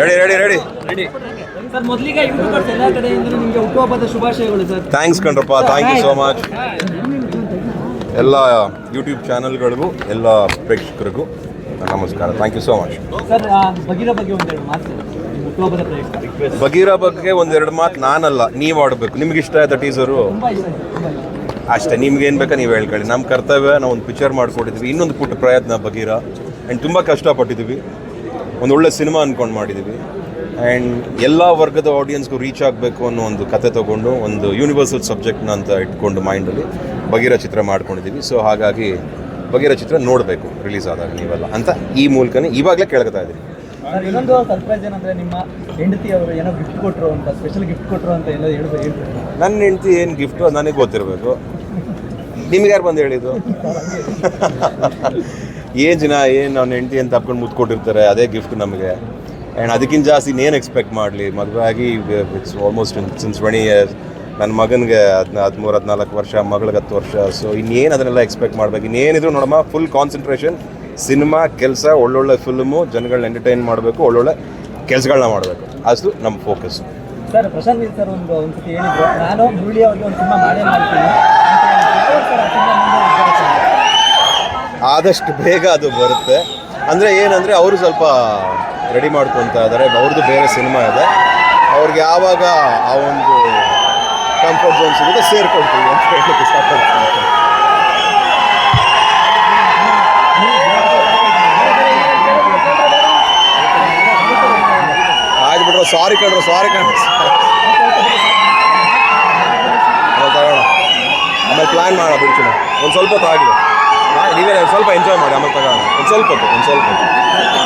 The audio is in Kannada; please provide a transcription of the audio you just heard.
ರೆಡಿ ರೆಡಿ ರೆಡಿ ಸರ್ ಮೊದಲಿಗೆ ಯೂಟ್ಯೂಬರ್ಸ್ ಎಲ್ಲ ಕಡೆಯಿಂದ ನಿಮಗೆ ಹುಟ್ಟುಹಬ್ಬದ ಶುಭಾಶಯಗಳು ಸರ್ ಥ್ಯಾಂಕ್ಸ್ ಕಣ್ರಪ್ಪ ಥ್ಯಾಂಕ್ ಯು ಸೋ ಮಚ್ ಎಲ್ಲ ಯೂಟ್ಯೂಬ್ ಚಾನಲ್ಗಳಿಗೂ ಎಲ್ಲ ಪ್ರೇಕ್ಷಕರಿಗೂ ನಮಸ್ಕಾರ. Thank you so much sir Bagheera ಬಗ್ಗೆ ಒಂದೆರಡು ಮಾತು ನಿಮ್ಮ ಹುಟ್ಟುಹಬ್ಬದ ಪ್ರಯುಕ್ತ. ಬಗೀರ ಬಗ್ಗೆ ಒಂದೆರಡು ಮಾತು ನಾನಲ್ಲ ನೀವು ಆಡಬೇಕು. ನಿಮ್ಗೆ ಇಷ್ಟ ಆಯ್ತಾ ಟೀಸರು ತುಂಬಾ ಇಷ್ಟ ಆಯ್ತು, ತುಂಬಾ ಇಷ್ಟ. ಅಷ್ಟೇ ನಿಮ್ಗೆ ಏನ್ ಬೇಕಾ ನೀವು ಹೇಳ್ಕೊಳ್ಳಿ. ನಮ್ಮ ಕರ್ತವ್ಯ ನಾವು ಒಂದು ಪಿಕ್ಚರ್ ಮಾಡ್ಕೊಟ್ಟಿದ್ವಿ. ಇನ್ನೊಂದು ಪುಟ್ಟ ಪ್ರಯತ್ನ ಬಗೀರ ಆ್ಯಂಡ್ ತುಂಬ ಕಷ್ಟಪಟ್ಟಿದ್ದೀವಿ ಒಂದು ಒಳ್ಳೆ ಸಿನಿಮಾ ಅಂದ್ಕೊಂಡು ಮಾಡಿದ್ದೀವಿ ಆ್ಯಂಡ್ ಎಲ್ಲ ವರ್ಗದ ಆಡಿಯನ್ಸ್ಗೂ ರೀಚ್ ಆಗಬೇಕು ಅನ್ನೋ ಒಂದು ಕತೆ ತಗೊಂಡು ಒಂದು ಯೂನಿವರ್ಸಲ್ ಸಬ್ಜೆಕ್ಟ್ನ ಅಂತ ಇಟ್ಕೊಂಡು ಮೈಂಡಲ್ಲಿ ಬಗೀರ ಚಿತ್ರ ಮಾಡ್ಕೊಂಡಿದ್ದೀವಿ ಸೊ ಹಾಗಾಗಿ ಬಗೀರ ಚಿತ್ರ ನೋಡಬೇಕು ರಿಲೀಸ್ ಆದಾಗ ನೀವೆಲ್ಲ ಅಂತ ಈ ಮೂಲಕನೇ ಇವಾಗಲೇ ಕೇಳ್ಕೊತಾ ಇದ್ದೀವಿ ಇನ್ನೊಂದು ಸರ್ಪ್ರೈಸ್ ಏನಂದ್ರೆ ನಿಮ್ಮ ಹೆಂಡತಿ ಅವರು ಏನೋ ಗಿಫ್ಟ್ ಕೊಟ್ಟರು ಅಂತ ಸ್ಪೆಷಲ್ ಗಿಫ್ಟ್ ಕೊಟ್ಟರು ಅಂತ ಎಲ್ಲ ಹೇಳ್ಬೇಕು ನನ್ನ ಹೆಂಡತಿ ಏನು ಗಿಫ್ಟು ಅದು ನನಗೆ ಗೊತ್ತಿರಬೇಕು. ನಿಮ್ಗೆ ಯಾರು ಬಂದು ಹೇಳಿದ್ದು? ಏನು ಜನ ಏನು ಅವ್ನ ಹೆಂಡತಿ ಅಂತ ತಪ್ಕೊಂಡು ಮುತ್ಕೊಟ್ಟಿರ್ತಾರೆ ಅದೇ ಗಿಫ್ಟ್ ನಮಗೆ. ಆ್ಯಂಡ್ ಅದಕ್ಕಿಂತ ಜಾಸ್ತಿ ಇನ್ನೇನು ಎಕ್ಸ್ಪೆಕ್ಟ್ ಮಾಡಲಿ? ಮದುವೆ ಆಗಿ it's almost since twenty years ನನ್ನ ಮಗನಿಗೆ ಹದಿನ, ಹದಿಮೂರು, ಹದಿನಾಲ್ಕು ವರ್ಷ, ಮಗಳಿಗೆ ಹತ್ತು ವರ್ಷ. ಸೊ ಇನ್ನೇನು ಅದನ್ನೆಲ್ಲ ಎಕ್ಸ್ಪೆಕ್ಟ್ ಮಾಡ್ಬೇಕು? ಇನ್ನೇನಿದ್ರು ನೋಡಮ್ಮ ಫುಲ್ ಕಾನ್ಸಂಟ್ರೇಷನ್ ಸಿನಿಮಾ ಕೆಲಸ, ಒಳ್ಳೊಳ್ಳೆ ಫಿಲ್ಮು ಜನಗಳನ್ನ ಎಂಟರ್ಟೈನ್ ಮಾಡಬೇಕು, ಒಳ್ಳೊಳ್ಳೆ ಕೆಲಸಗಳನ್ನ ಮಾಡಬೇಕು. ಅದು ನಮ್ಮ ಫೋಕಸ್ ಸರ್, ಪ್ರಶಾಂತ್ ಸರ್ ಒಂದು ಒಂದ್ಸತಿ ಹೇಳಿದ್ರು. ನಾನು ಮುರಳಿ ಒಂದು ಸಿನಿಮಾ ಮಾಡೇ ಮಾಡ್ತೀನಿ ಅಂತ ಹೇಳಿದ್ರು. ಯಾವಾಗ ಸರ್ ಆ ಸಿನಿಮಾ ಮುಂದೆ ಉದ್ಘಾಟನೆ? ಆದಷ್ಟು ಬೇಗ ಅದು ಬರುತ್ತೆ. ಅಂದರೆ ಏನಂದರೆ ಅವರು ಸ್ವಲ್ಪ ರೆಡಿ ಮಾಡ್ಕೊತಾ ಇದ್ದಾರೆ ಅವ್ರದ್ದು ಬೇರೆ ಸಿನಿಮಾ ಇದೆ. ಅವ್ರಿಗೆ ಯಾವಾಗ ಆ ಒಂದು ಕಂಫರ್ಟ್ ಝೋನ್ ಸಿಗುತ್ತೆ ಸೇರ್ಕೊಳ್ತೀವಿ ಅಂತ ಹೇಳಲಿಕ್ಕೆ ಇಷ್ಟಪಡ್ತೀನಿ. ಆಯ್ತು ಬಿಡ್ರು ಸಾರಿ ಕಣ್ರು. ಸಾರಿ ಕಣ್ರು ಆಮೇಲೆ ಪ್ಲ್ಯಾನ್ ಮಾಡೋಣ ಬಿಡ್ತೀನಿ. ಒಂದು ಸ್ವಲ್ಪ ತಾಗಿದೆ ನೀವೇ ಸ್ವಲ್ಪ ಎಂಜಾಯ್ ಮಾಡಿ ಆಮೇಲೆ ತಗೋಣ ಒಂದು ಸ್ವಲ್ಪ ಹೊತ್ತು ಒಂದು ಸ್ವಲ್ಪ